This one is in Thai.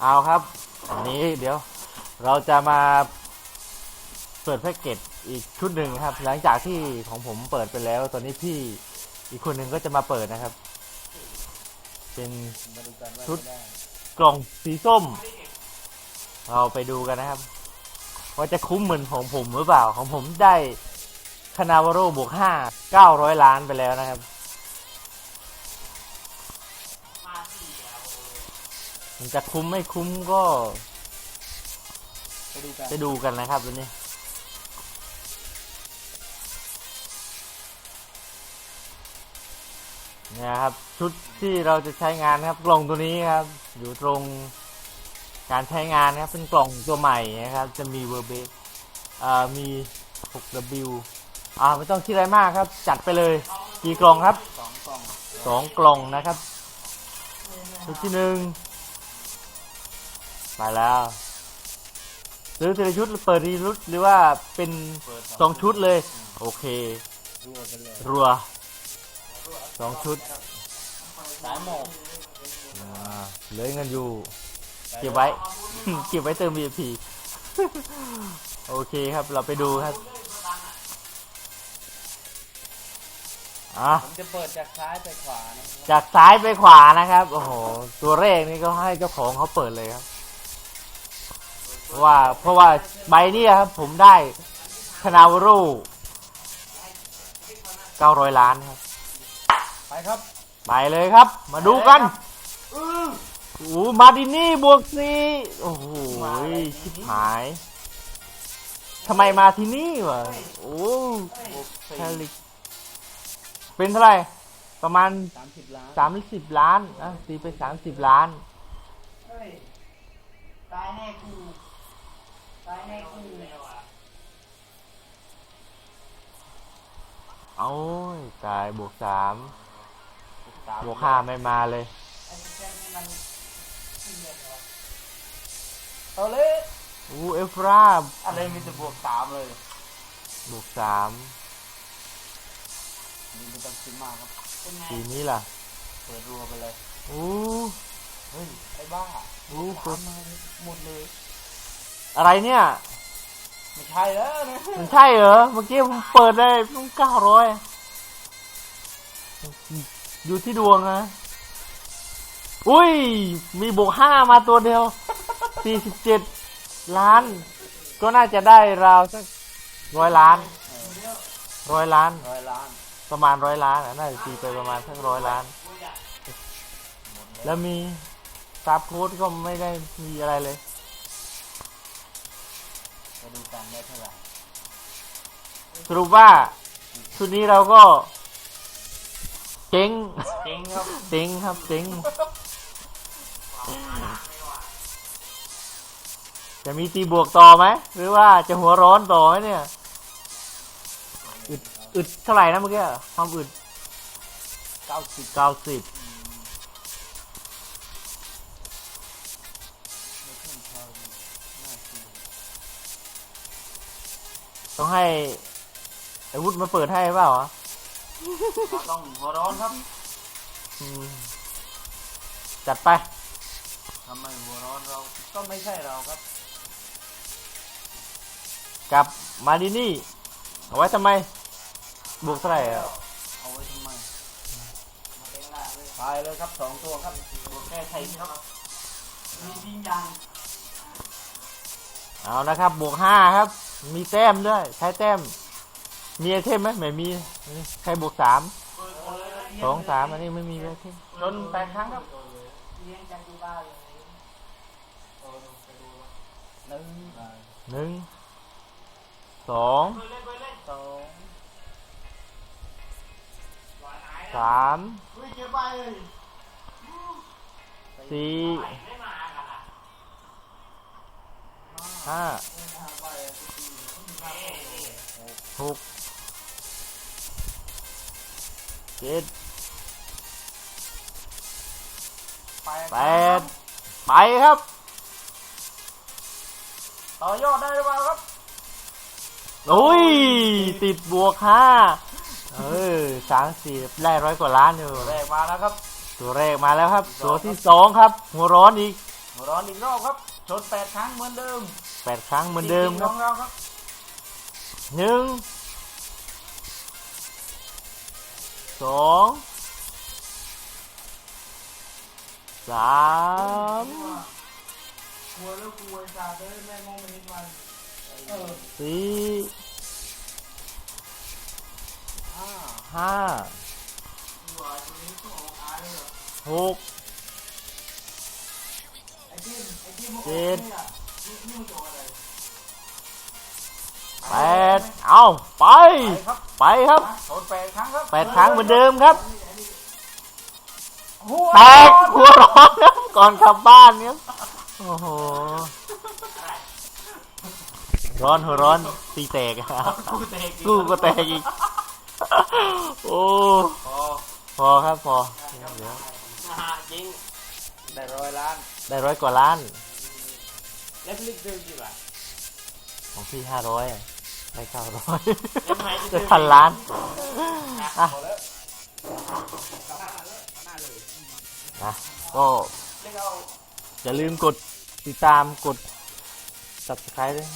เอาครับ อันนี้เดี๋ยวเราจะมาเปิดแพ็กเกจอีกชุดหนึ่งครับ หลังจากที่ของผมเปิดไปแล้ว ตอนนี้พี่อีกคนหนึ่งก็จะมาเปิดนะครับ เป็นชุดกล่องสีส้ม เราไปดูกันนะครับ ว่าจะคุ้มเหมือนของผมหรือเปล่า ของผมได้คานาวาโรบวกห้าเก้าร้อยล้านไปแล้วนะครับ มันจะคุ้มไม่คุ้มก็ไปดูกันจะดูกันนะครับวันนี้เนี่ยครับชุดที่เราจะใช้งานนะครับกล่องตัวนี้ครับ อยู่ตรงการใช้งานนะครับเป็นกล่องตัวใหม่นะครับ จะมีเวอร์เบสอ่ามี 6W อ่าไม่ต้องคิดอะไรมากครับ จัดไปเลยกี่กล่องครับสองกล่องสองกล่องนะครับชุดที่หนึ่ง ไปแล้วซื้อทีละชุดหรือเปิดทีละชุดหรือว่าเป็นเปิดสองชุดเลย โอเค รัวไปเลยรัวสองชุดสายหมอกอ่าเหลือเงินอยู่ เก็บไว้ เก็บไว้เติม VIP โอเคครับเราไปดูครับอะผมจะเปิดจากซ้ายไปขวานะครับจากซ้ายไปขวานะครับ โอ้โห ตัวเลขนี่ก็ให้เจ้าของเขาเปิดเลยครับเพราะ ว่าเพราะว่าใบเนี้ครับผมได้คานาวารู900 ล้านครับ ไปครับ ไปเลยครับ มาดูกันโอ้โหมาดินี่บวกซีโอ้โหชิบหายทำไมมาที่นี่วะโอ้บวกสี่แคลิกเป็นเท่าไหร่ประมาณสามสิบล้านสามสิบล้านอะตีไปสามสิบล้านเฮ้ยตายแน่กูตายแน่กู เอาตายบวกสามสามบวกห้าไม่มาเลยไอ้เจ้านี่มันเหี้ยเหรอเอาเลยอู้เอฟราอะไรมีแต่บวกสามเลย บวกสามนี่ไม่ต้องคิดมากครับเป็นไงทีนี้ล่ะ เปิดรัวไปเลยอู้เฮ้ย ไอ้บ้าอู้สามมาเลยหมดเลย อะไรเนี่ย ไม่ใช่แล้วนะมันใช่เหรอ เมื่อกี้ผมเปิดได้เพิ่งเก้าร้อยอยู่ที่ดวงนะ อุ้ย มีบวกห้ามาตัวเดียวสี่สิบเจ็ดล้าน ก็น่าจะได้ราวสักร้อยล้านเออร้อยล้าน ร้อยล้าน ประมาณร้อยล้านอะน่าจะตีไปประมาณสักร้อยล้านหมดเลยแล้วมีซับโค้ดก็ไม่ได้มีอะไรเลย สรุปว่าชุดนี้เราก็ เจ๊งเจ๊งครับเจ๊งครับเจ๊งจะมีตีบวกต่อไหมหรือว่าจะหัวร้อนต่อไหมเนี่ยอึดอึดเท่าไหร่นะเมื่อกี้ความอึดเก้าสิบเก้าสิบไม่ขึ้นเท่าน่ากินต้องให้ ไอ้วุฒมาเปิดให้เปล่าวะต้องหัวร้อนครับอืมจัดไป ทำไมหัวร้อนเราก็ไม่ใช่เราครับ กับมาดินี่ เอาไว้ทำไม บวกเท่าไหร่อะเอาไว้ทำไมไปเลยครับสองตัวครับตัวแก้ไขครับมีจริงจังเอานะครับ บวกห้าครับ มีแต้มด้วย ใช้แต้ม มีไอเทมไหมไม่มีนี่ใครบวกสามสองสามอันนี้ไม่มีไอเทมจนแปดครั้งครับเลี้ยงกันที่บ้านเลยหนึ่งหนึ่งสองสองสามเฮ้ยเก็บไปเลยสี่ห้าหก จ็ดแปดแปดไปครับ ต่อยอดได้หรือเปล่าครับโอ้ยติดบวกห้าเออสามสี่ได้ร้อยกว่าล้านอยู่แรกมาแล้วครับ ตัวแรกมาแล้วครับ ตัวที่สองครับ หัวร้อนอีกหัวร้อนอีกรอบครับชนแปดครั้งเหมือนเดิมแปดครั้งเหมือนเดิมจคริรังบๆของเราครับหนึ่ง สองสามกลัวแล้วกลัวจาเลยแม่งงม่เห็นมันเออสี่ห้าหกเจ็ดแปดเอาไป ไปครับไปครับชนแปดครั้งครับแปดครั้งเหมือนเดิมครับหัวแตกหัวร้อนครับก่อนกลับบ้านเนี่ยโอ้โหร้อนหัวร้อนตีแตกอะกูเตะกูก็แตกอีกโอ้พอพอครับพอเดี๋ยวอ่าจริงได้ร้อยล้าน ได้ร้อยกว่าล้านแล้วพลิกเดิมกี่บาทของพี่ห้าร้อย ได้เก้าร้อยจะพันล้านอะพอแล้วอะก็อย่าลืมกดติดตามกด subscribe ด้วย